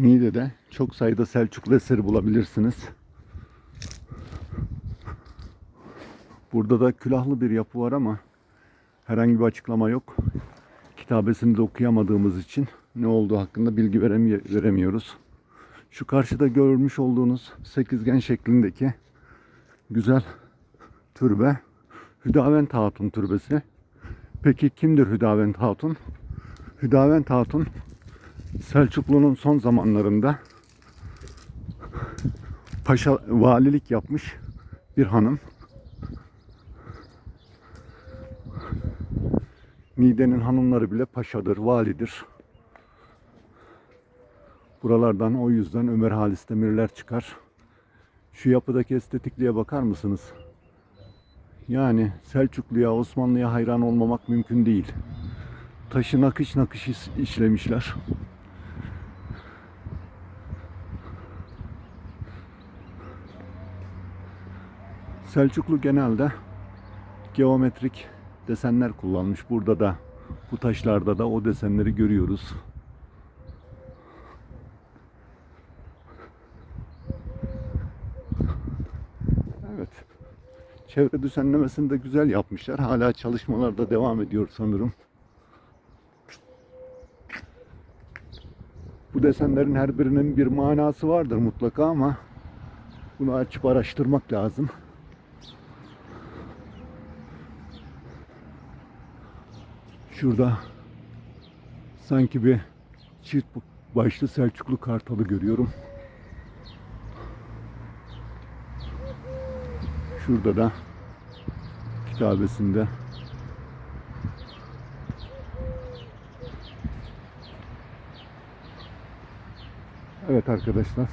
Niğde'de çok sayıda Selçuklu eseri bulabilirsiniz. Burada da külahlı bir yapı var ama herhangi bir açıklama yok. Kitabesini de okuyamadığımız için ne olduğu hakkında bilgi veremi- veremiyoruz. Şu karşıda görmüş olduğunuz sekizgen şeklindeki güzel türbe Hüdavent Hatun türbesi. Peki kimdir Hüdavent Hatun? Hüdavent Hatun Selçuklu'nun son zamanlarında paşa valilik yapmış bir hanım. Niğde'nin hanımları bile paşadır, validir. Buralardan o yüzden Ömer Halis Demirler çıkar. Şu yapıdaki estetikliğe bakar mısınız? Yani Selçuklu'ya, Osmanlı'ya hayran olmamak mümkün değil. Taşı nakış nakış işlemişler. Selçuklu genelde geometrik desenler kullanmış. Burada da bu taşlarda da o desenleri görüyoruz. Evet. Çevre düzenlemesini de güzel yapmışlar. Hala çalışmalar da devam ediyor sanırım. Bu desenlerin her birinin bir manası vardır mutlaka ama bunu açıp araştırmak lazım. Şurada sanki bir çift başlı Selçuklu kartalı görüyorum. Şurada da kitabesinde Evet arkadaşlar.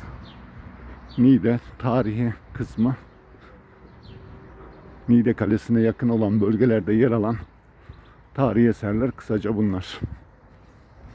Niğde tarihi kısmı Niğde Kalesi'ne yakın olan bölgelerde yer alan tarihi eserler kısaca bunlar.